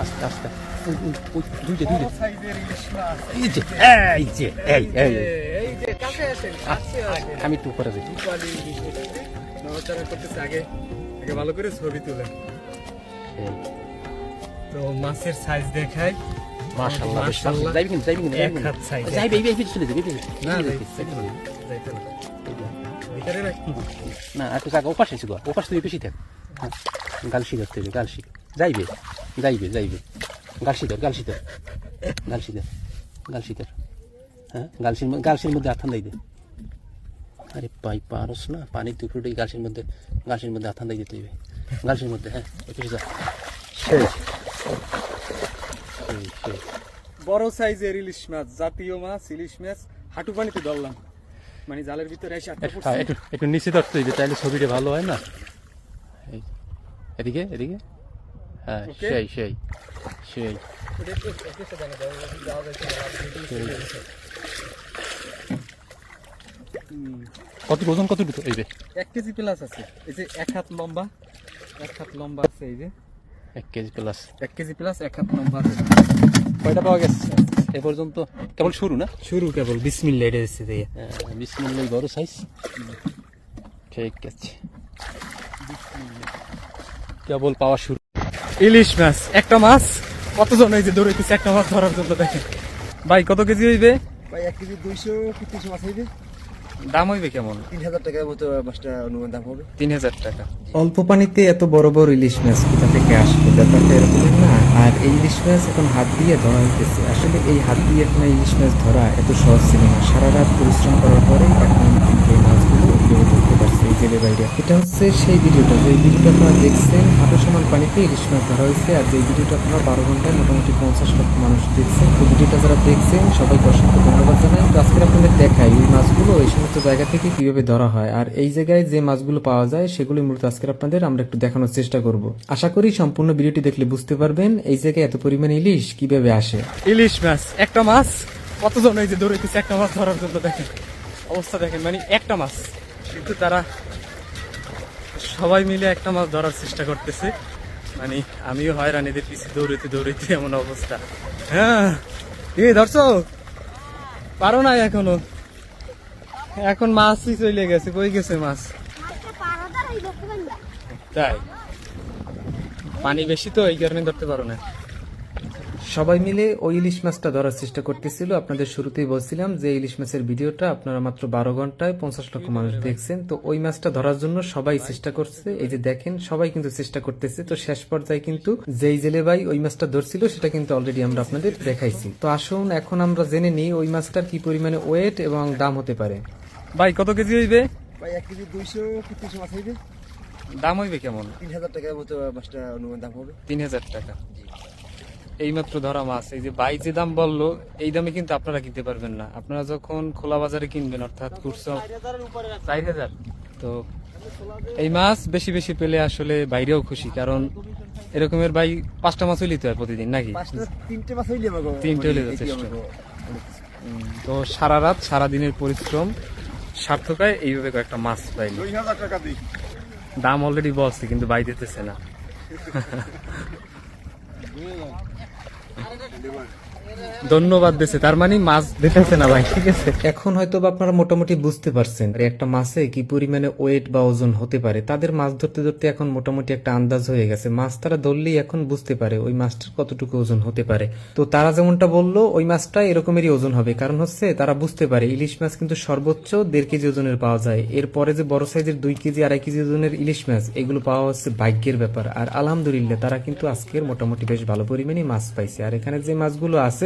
আস্তে আস্তে। দুইটা দুইটা এই যে এই যে এই আসেন আমি একটু করতেছে আগে আগে ভালো করে ছবি তুলে তো মাছের সাইজ দেখাই মাশাআল্লাহ বেশ মাশাআল্লাহ। যাইবি কিন্তু যাইবি কিন্তু এক হাত size, যাইবি এই এই চলে যাবি। না, না যাই- যাইতে না। না একটু জায়গা ওপাশে ছিল ওপাশ তুই বেশি থাক। হ্যাঁ, গাল শিখাতে গাল শিখ। যাইবে? যাইবে যাইবে। গাল শিখর গাল শিখর গাল শিখর গাল শিখর হ্যাঁ? গালসির গালসির মধ্যে আথান দেই দে আরে পাই পারস না পানির টুকরোটাই গালসির মধ্যে গালসির মধ্যে আথান দিয়ে দিতে হবে গালসির মধ্যে হ্যাঁ যা। সেই বড় সাইজের ইলিশ মাছ জাতীয় মাছ ইলিশ মাছ হাঁটু পানিতে ধরলাম। মানে জালের ভিতরে এসে একটু- হ্যাঁ, একটু একটু নিচে ধরতে হইবে তাহলে ছবিটা ভালো হয় না? এদিকে এদিকে। হ্যাঁ সেই সেই সেই। কত ওজন কত দুটো এই যে? এক কেজি প্লাস আছে। এই যে এক হাত লম্বা এক হাত লম্বা আছে এই যে। এক কেজি প্লাস এক কেজি প্লাস এক হাত লম্বা আছে। কয়টা পাওয়া গেছে? এ পর্যন্ত কেবল শুরু না? শুরু কেবল বিসমিল্লা এটা দিচ্ছে দিয়ে বিসমিল্লাই বড় সাইজ ঠিক আছে। কেবল পাওয়া শুরু। ইলিশ মাছ একটা মাছ। কতজন এই যে দৌড়াইতেছে একটা মাছ ধরার জন্য দেখেন। ভাই কত কেজি হইবে? ভাই এক কেজি দুইশো পঁচিশ মাছ হইবে। দাম হইবে কেমন? তিন হাজার টাকার মতো মাছটা অনুমান দাম হবে। তিন হাজার টাকা। অল্প পানিতে এত বড় বড় ইলিশ মাছ কোথা থেকে আসবে? ব্যাপারটা না। আর এই ইলিশ মাছ এখন হাত দিয়ে ধরা হইতেছে। আসলে এই হাত দিয়ে এখন ইলিশ মাছ ধরা এত সহজ ছিল না। সারা রাত পরিশ্রম করার পরে এখন কিন্তু এই মাছগুলো ধরতে পারছে এই জেলে বাইরে এটা হচ্ছে সেই ভিডিওটা। যে ভিডিওটা আপনারা দেখছেন হাঁটু সমান পানিতে ইলিশ মাছ ধরা হয়েছে। আর যে ভিডিওটা আপনারা বারো ঘন্টায় মোটামুটি পঞ্চাশ লক্ষ মানুষ দেখছেন, তো ভিডিওটা যারা দেখছেন, সবাইকে অসংখ্য ধন্যবাদ জানাই। তো আজকে আপনাদের দেখাই এই মাছগুলো, এই সমস্ত জায়গা থেকে কীভাবে ধরা হয়। আর এই জায়গায় যে মাছগুলো পাওয়া যায় সেগুলো মূলত আজকে আপনাদের আমরা একটু দেখানোর চেষ্টা করব। আশা করি সম্পূর্ণ ভিডিওটি দেখলে বুঝতে পারবেন এই জায়গায় এত পরিমাণে ইলিশ কীভাবে আসে। ইলিশ মাছ, একটা মাছ, কতজন এই যে দৌড়াইতেছে একটা মাছ ধরার জন্য দেখেন। অবস্থা দেখেন মানে একটা মাছ। কিন্তু তারা সবাই মিলে একটা মাছ ধরার চেষ্টা করতেছে। মানে আমিও হয়রান এদের পিছিয়ে দৌড়াইতে দৌড়াইতে এমন অবস্থা। হ্যাঁ এ ধরছো? পারো না এখনও। এখন মাছই চলে গেছে কই গেছে মাছ? তাই। পানি বেশি তো এই কারণে ধরতে পারো না। সবাই মিলে ওই ইলিশ মাছটা ধরার চেষ্টা করতেছিল। আপনাদের শুরুতেই বলছিলাম যে ইলিশ মাছের ভিডিওটা আপনারা মাত্র বারো ঘন্টায় পঞ্চাশ লক্ষ মানুষ দেখছেন। তো ওই মাছটা ধরার জন্য সবাই চেষ্টা করছে। এই যে দেখেন সবাই কিন্তু চেষ্টা করতেছে। তো শেষ পর্যায়ে কিন্তু যেই জেলে ভাই ওই মাছটা ধরছিল সেটা কিন্তু অলরেডি আমরা আপনাদের দেখাইছি। তো আসুন এখন আমরা জেনে নিই ওই মাছটার কি পরিমাণে ওয়েট এবং দাম হতে পারে। ভাই কত কেজি হইবে? ভাই এক কেজি দুইশো পঁচিশ মাছ হইবে? দাম হইবে কেমন? তিন হাজার টাকার মতো মাছটা অনুমান দাম হবে। তিন হাজার টাকা। এইমাত্র ধরা মাছ। এই যে বাই যে দাম বলল এই দামে কিন্তু আপনারা কিনতে পারবেন না। আপনারা যখন খোলা বাজারে কিনবেন অর্থাৎ কুরসা চার হাজার। তো এই মাছ বেশি বেশি পেলে আসলে বাইরেও খুশি কারণ এরকমের বাই পাঁচটা মাছ হইলিতে হয় প্রতিদিন নাকি? তিনটে মাছ হইলে তিনটে হইলে যথেষ্ট। তো সারা রাত সারা দিনের পরিশ্রম সার্থকায় এইভাবে কয়েকটা মাছ পাইলো। দাম অলরেডি বলছে কিন্তু বাই দিতেছে না। 예. ধন্যবাদ দিছে। তার মানে মাছ দিতেছে না ভাই, ঠিক আছে? এখন হয়তো আপনারা মোটামুটি বুঝতে পারছেন। আর একটা মাছে কি পরিমাণে ওয়েট বা ওজন হতে পারে? তাদের মাছ ধরতে ধরতে এখন মোটামুটি একটা আন্দাজ হয়ে গেছে। মাছ তারা ধরলেই এখন বুঝতে পারে ওই মাছটার কতটুকু ওজন হতে পারে। তো তারা যেমনটা বলল, ওই মাছটা এরকমেরই ওজন হবে। কারণ হচ্ছে তারা বুঝতে পারে, ইলিশ মাছ কিন্তু সর্বোচ্চ দেড় কেজি ওজনের পাওয়া যায়। এরপরে যে বড় সাইজের দুই কেজি, আড়াই কেজি ওজনের ইলিশ মাছ, এগুলো পাওয়া হচ্ছে ভাগ্যের ব্যাপার। আর আলহামদুলিল্লাহ, তারা কিন্তু আজকের মোটামুটি বেশ ভালো পরিমাণে মাছ পাইছে। আর এখানে যে মাছগুলো আছে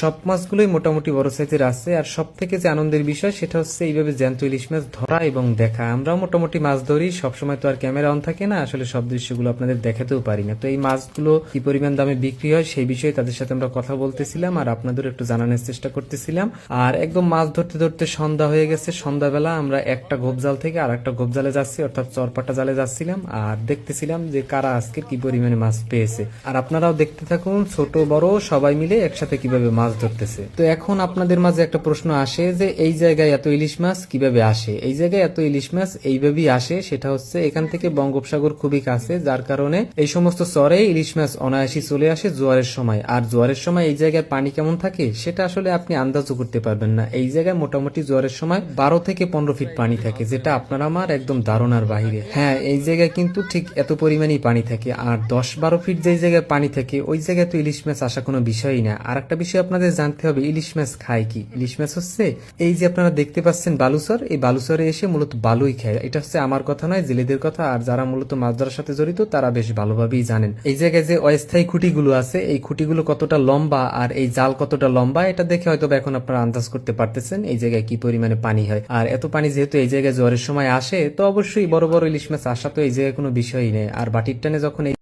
সব মাছগুলোই মোটামুটি বড় সাইজের আছে আর সব থেকে যে আনন্দের বিষয় সেটা হচ্ছে এইভাবে জ্যান্ত ইলিশ মাছ ধরা এবং দেখা। আমরাও মোটামুটি মাছ ধরি, সবসময় তো আর ক্যামেরা অন থাকে না, আসলে সব দৃশ্যগুলো আপনাদের দেখাতেও পারি না। তো এই মাছগুলো কি পরিমাণ দামে বিক্রি হয় সেই বিষয়ে তাদের সাথে আমরা কথা বলতেছিলাম আর আপনাদের একটু জানানোর চেষ্টা করতেছিলাম। আর একদম মাছ ধরতে ধরতে সন্ধ্যা হয়ে গেছে, সন্ধ্যাবেলা আমরা একটা গোপজাল থেকে আর একটা গোপজালে যাচ্ছি, অর্থাৎ চরপাটা জালে যাচ্ছিলাম আর দেখতেছিলাম যে কারা আজকে কি পরিমাণে মাছ পেয়েছে। আর আপনারাও দেখতে থাকুন, ছোট বড়, সবাই মিলে একসাথে সাথে কীভাবে মাছ ধরতেছে? তো এখন আপনাদের মাঝে একটা প্রশ্ন আসে যে, এই জায়গায় এত ইলিশ মাছ কীভাবে আসে? এই জায়গায় এত ইলিশ মাছ এইভাবেই আসে, সেটা হচ্ছে এখান থেকে বঙ্গোপসাগর খুবই কাছে, যার কারণে এই সমস্ত চরে ইলিশ মাছ অনায়াসী চলে আসে জোয়ারের সময়। আর জোয়ারের সময় এই জায়গায় পানি কেমন থাকে, সেটা আসলে আপনি আন্দাজও করতে পারবেন না। এই জায়গায় মোটামুটি জোয়ারের সময় বারো থেকে পনেরো ফিট পানি থাকে, যেটা আপনার আমার একদম ধারণার বাহিরে হ্যাঁ এই জায়গায় কিন্তু ঠিক এত পরিমাণেই পানি থাকে। আর দশ বারো ফিট যেই জায়গায় পানি থাকে, ওই জায়গায় তো ইলিশ মাছ আসা কোনো বিষয়ই না। আর একটা বিষয় আপনাদের জানতে হবে, ইলিশ মাছ খায় কি? ইলিশ মাছ হচ্ছে, এই যে আপনারা দেখতে পাচ্ছেন বালুচর, এই বালুচরে এসে মূলত বালুই খায়। এটা হচ্ছে আমার কথা নয়, জেলেদের কথা। আর যারা মূলত মাছ ধরার সাথে জড়িত, তারা বেশ ভালোভাবেই জানেন। এই জায়গায় যে অস্থায়ী খুঁটিগুলো আছে, এই খুঁটিগুলো কতটা লম্বা আর এই জাল কতটা লম্বা, এটা দেখে হয়তো এখন আপনারা আন্দাজ করতে পারতেছেন এই জায়গায় কি পরিমাণে পানি হয়। আর এত পানি যেহেতু এই জায়গায় জ্বরের সময় আসে, তো অবশ্যই বড় বড় ইলিশ মাছ আসা তো এই জায়গায় কোনো বিষয়ই নেই। আর বাটির টানে যখন